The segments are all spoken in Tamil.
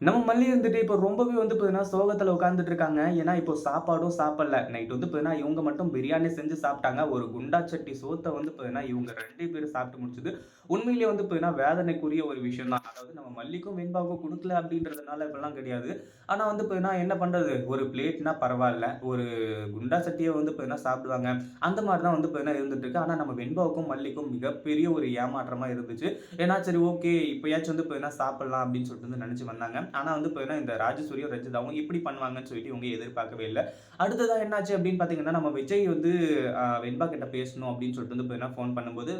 நம்ம மல்லி இருந்துட்டு இப்போ ரொம்பவே வந்து பார்த்தீங்கன்னா சோகத்தில் உட்காந்துட்டு இருக்காங்க. ஏன்னா, இப்போ சாப்பாடும் சாப்பிடல. நைட் வந்து பார்த்தீங்கன்னா, இவங்க மட்டும் பிரியாணி செஞ்சு சாப்பிட்டாங்க. ஒரு குண்டா சட்டி சோத்தை வந்து பார்த்தீங்கன்னா, இவங்க ரெண்டு பேரும் சாப்பிட்டு முடிச்சது. உண்மையிலேயே வந்து பார்த்தீங்கன்னா, வேதனைக்குரிய ஒரு விஷயம் தான். அதாவது நம்ம மல்லிக்கும், வெண்பாவுக்கும் கொடுக்கல அப்படின்றதுனால இப்பெல்லாம் கிடையாது. ஆனால் வந்து பார்த்தீங்கன்னா, என்ன பண்ணுறது ஒரு பிளேட்னா பரவாயில்ல ஒரு குண்டா சட்டியை வந்து பார்த்தீங்கன்னா சாப்பிடுவாங்க. அந்த மாதிரி தான் வந்து பார்த்தீங்கன்னா இருந்துட்டு இருக்கு. ஆனால் நம்ம வெண்பாவுக்கும், மல்லிக்கும் மிகப்பெரிய ஒரு ஏமாற்றமாக இருந்துச்சு. ஏன்னா, சரி ஓகே இப்போயாச்சும் வந்து பார்த்தீங்கன்னா சாப்பிடலாம் அப்படின்னு சொல்லிட்டு வந்து நினச்சி வந்தாங்க. ஆனால் வந்து பார்த்தீங்கன்னா, இந்த ராஜசூரியும், ரஞ்சிதாவும் இப்படி பண்ணுவாங்கன்னு சொல்லிட்டு இவங்க எதிர்பார்க்கவே இல்லை அடுத்ததாக என்னாச்சு அப்படின்னு பார்த்தீங்கன்னா, நம்ம விஜய் வந்து வெண்பா கிட்ட பேசணும் அப்படின்னு சொல்லிட்டு வந்து பார்த்தீங்கன்னா, ஃபோன் பண்ணும்போது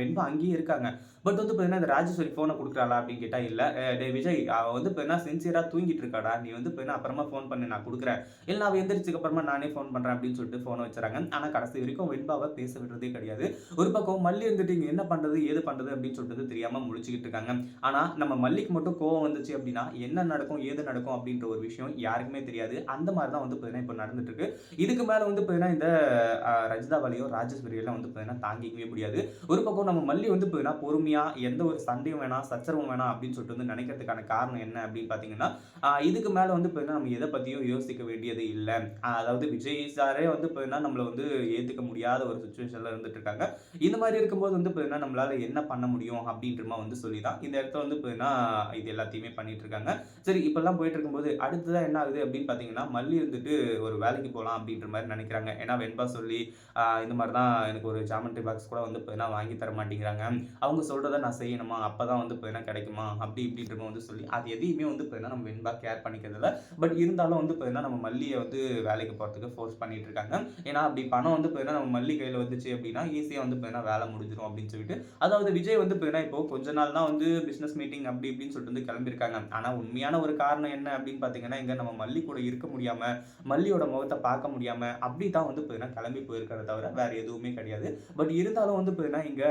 வெண்பா அங்கேயே இருக்காங்க. பட் வந்து பார்த்தீங்கன்னா, இந்த ராஜேஸ்வரி ஃபோனை கொடுக்குறாளா அப்படின்னு கேட்டால் இல்லை டே விஜய் அவள் வந்து பார்த்தீங்கன்னா சின்சியராக தூங்கிட்டு இருக்காடா. நீ வந்து பார்த்தீங்கன்னா அப்புறமா ஃபோன் பண்ணு நான் கொடுக்குறேன் இல்லை அவள் எந்திரிச்சதுக்கு அப்புறமா நானே ஃபோன் பண்ணுறேன் அப்படின்னு சொல்லிட்டு ஃபோனை வச்சுறாங்க. ஆனால் கடைசி வரைக்கும் வெண்பாவை பேச விடுறதே கிடையாது. ஒரு பக்கம் மல்லி இருந்துட்டு இங்கே என்ன பண்ணுறது ஏது பண்ணுறது அப்படின்னு சொல்லிட்டு தெரியாமல் முடிச்சுக்கிட்டு இருக்காங்க. ஆனால் நம்ம மல்லிக்கு மட்டும் கோவம் வந்துச்சு அப்படின்னா, என்ன என்ன நடக்கும்? ஏது நடக்கும்? அப்படின்ற ஒரு விஷயம் யாருக்குமே தெரியாது. அந்த மாதிரி தான் வந்து பார்த்தீங்கன்னா, இப்போ நடந்துட்டு இருக்கு. இதுக்கு மேலே வந்து பார்த்தீங்கன்னா, இந்த ரஜிதா வலியோ ராஜேஸ்வரியெல்லாம் வந்து பார்த்தீங்கன்னா தாங்கிக்கவே முடியாது. ஒரு பக்கம் நம்ம மல்லி வந்து பார்த்தீங்கன்னா, பொறுமையாக எந்த ஒரு சண்டையும் வேணாம், சச்சரவும் வேணாம் அப்படின்னு சொல்லிட்டு வந்து நினைக்கிறதுக்கான காரணம் என்ன அப்படின்னு பார்த்தீங்கன்னா, இதுக்கு மேலே வந்து பார்த்தீங்கன்னா, நம்ம எதை பற்றியும் யோசிக்க வேண்டியது இல்லை அதாவது விஜய் சாரே வந்து பார்த்தீங்கன்னா, நம்மளை வந்து ஏற்றுக்க முடியாத ஒரு சுச்சுவேஷனில் இருந்துட்டு இருக்காங்க. இந்த மாதிரி இருக்கும்போது வந்து பார்த்தீங்கன்னா, நம்மளால் என்ன பண்ண முடியும்? அப்படின்றமா வந்து சொல்லி தான் இந்த இடத்துல வந்து பார்த்தீங்கன்னா, இது எல்லாத்தையுமே பண்ணிட்டு இருக்காங்க. சரி இப்போல்லாம் போயிட்டு இருக்கும்போது, அடுத்ததான் என்ன ஆகுது அப்படின்னு பார்த்தீங்கன்னா, மல்லி இருந்துட்டு ஒரு வேலைக்கு போகலாம் அப்படின்ற மாதிரி நினைக்கிறாங்க ஏன்னா வெண்பா சொல்லி, இந்த மாதிரி தான் எனக்கு ஒரு ஜாமெண்ட்ரி பாக்ஸ் கூட வந்து பார்த்தீங்கன்னா, வாங்கி தர மாட்டேங்கிறாங்க. அவங்க சொல்கிறத நான் செய்யணுமா? அப்போ தான் வந்து பார்த்தீங்கன்னா கிடைக்குமா? அப்படி இப்படின்ற வந்து சொல்லி, அது எதையுமே வந்து பார்த்தீங்கன்னா, நம்ம வெண்பா கேர் பண்ணிக்கிறதில்ல பட் இருந்தாலும் வந்து பார்த்தீங்கன்னா, நம்ம மல்லியை வந்து வேலைக்கு போகிறதுக்கு ஃபோர்ஸ் பண்ணிட்டு இருக்காங்க. ஏன்னா அப்படி பணம் வந்து பார்த்தீங்கன்னா, நம்ம மல்லி கையில் வந்துச்சு அப்படின்னா, ஈஸியாக வந்து பார்த்தீங்கன்னா வேலை முடிஞ்சிடும் அப்படின்னு சொல்லிட்டு, அதாவது விஜய் வந்து பார்த்தீங்கன்னா, இப்போ கொஞ்ச நாள் தான் வந்து பிஸ்னஸ் மீட்டிங் அப்படி இப்படின்னு சொல்லிட்டு வந்து கிளம்பியிருக்காங்க. உண்மை உண்மையான ஒரு காரணம் என்ன அப்படின்னு பார்த்தீங்கன்னா, இங்கே நம்ம மல்லி கூட இருக்க முடியாமல் மல்லியோட முகத்தை பார்க்க முடியாமல் அப்படி தான் வந்து பார்த்தீங்கன்னா கிளம்பி போயிருக்கிறத தவிர, வேறு எதுவுமே கிடையாது. பட் இருந்தாலும் வந்து பார்த்தீங்கன்னா, இங்கே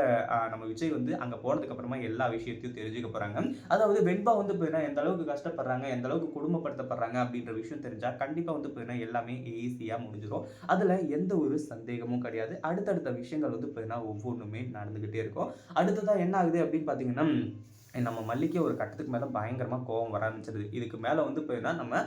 நம்ம விஜய் வந்து அங்கே போனதுக்கப்புறமா எல்லா விஷயத்தையும் தெரிஞ்சுக்க போகிறாங்க அதாவது வெண்பா வந்து பார்த்தீங்கன்னா, எந்த அளவுக்கு கஷ்டப்படுறாங்க, எந்த அளவுக்கு குடும்பப்படுத்தப்படுறாங்க அப்படின்ற விஷயம் தெரிஞ்சால் கண்டிப்பாக வந்து பார்த்தீங்கன்னா, எல்லாமே ஈஸியாக முடிஞ்சிடும் அதில் எந்த ஒரு சந்தேகமும் கிடையாது. அடுத்தடுத்த விஷயங்கள் வந்து பார்த்தீங்கன்னா, ஒவ்வொன்றுமே நடந்துக்கிட்டே இருக்கும். அடுத்ததாக என்ன ஆகுது அப்படின்னு பார்த்தீங்கன்னா, நம்ம மல்லிக்கே ஒரு கட்டத்துக்கு மேலே பயங்கரமாக கோவம் வர ஆரம்பிச்சிருது. இதுக்கு மேலே வந்து பார்த்தீங்கன்னா, நம்ம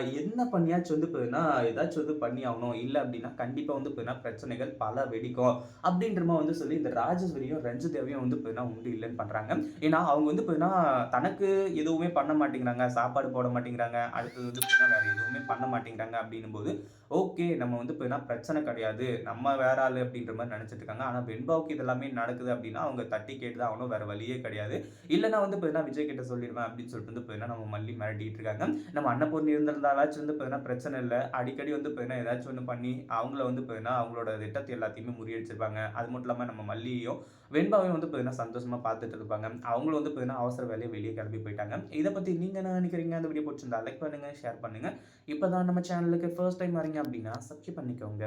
என்ன பண்ணியாச்சும் வந்து பார்த்தீங்கன்னா, ஏதாச்சும் வந்து பண்ணி ஆகணும். இல்லை அப்படின்னா கண்டிப்பாக வந்து பார்த்தீங்கன்னா, பிரச்சனைகள் பல வெடிக்கும். அப்படின்ற வந்து சொல்லி இந்த ராஜேஸ்வரியும், ரஞ்சிதாவையும் வந்து பார்த்தீங்கன்னா, உண்டு இல்லைன்னு பண்ணுறாங்க ஏன்னா அவங்க வந்து பார்த்தீங்கன்னா, தனக்கு எதுவுமே பண்ண மாட்டேங்கிறாங்க. சாப்பாடு போட மாட்டேங்கிறாங்க. அடுத்தது வந்து பார்த்தீங்கன்னா, வேறு எதுவுமே பண்ண மாட்டேங்கிறாங்க அப்படின்னும்போது, ஓகே நம்ம வந்து பார்த்தீங்கன்னா, பிரச்சனை கிடையாது. நம்ம வேற ஆள் அப்படின்ற மாதிரி நினச்சிட்டு இருக்காங்க. ஆனால் வெண்பாவுக்கு இதெல்லாமே நடக்குது அப்படின்னா, அவங்க தட்டி கேட்டு தான் ஆகணும். வேறு வழியே கிடையாது. இல்லை இல்லைனா வந்து பார்த்தீங்கன்னா, விஜய் கிட்ட சொல்லிடுவேன் அப்படின்னு சொல்லிட்டு வந்து பார்த்தீங்கன்னா, நம்ம மல்லி மிரட்டிட்டு இருக்காங்க. நம்ம அன்னபூர்ணி இருந்திருந்தாலாச்சும் வந்து பார்த்தீங்கன்னா, பிரச்சனை இல்லை அடிக்கடி வந்து பார்த்தீங்கன்னா, ஏதாச்சும் ஒன்று பண்ணி அவங்கள வந்து பார்த்தீங்கன்னா, அவங்களோட திட்டத்தை எல்லாத்தையுமே முறியடிச்சிருப்பாங்க. அது மட்டும் இல்லாமல் நம்ம மல்லியையும், வெண்பாவையும் வந்து பார்த்தீங்கன்னா, சந்தோஷமாக பார்த்துட்டு இருப்பாங்க. அவங்களும் வந்து பார்த்தீங்கன்னா, அவசர வேலையை வெளியே கிளம்பி போயிட்டாங்க. இதை பற்றி நீங்கள் என்ன நினைக்கிறீங்க அந்த வீடியோ பிடிச்சிருந்தா லைக் பண்ணுங்கள் ஷேர் பண்ணுங்கள் இப்போ தான் நம்ம சேனலுக்கு ஃபர்ஸ்ட் டைம் வரீங்க அப்படின்னா, சப்ஸ்கிரைப் பண்ணிக்கோங்க.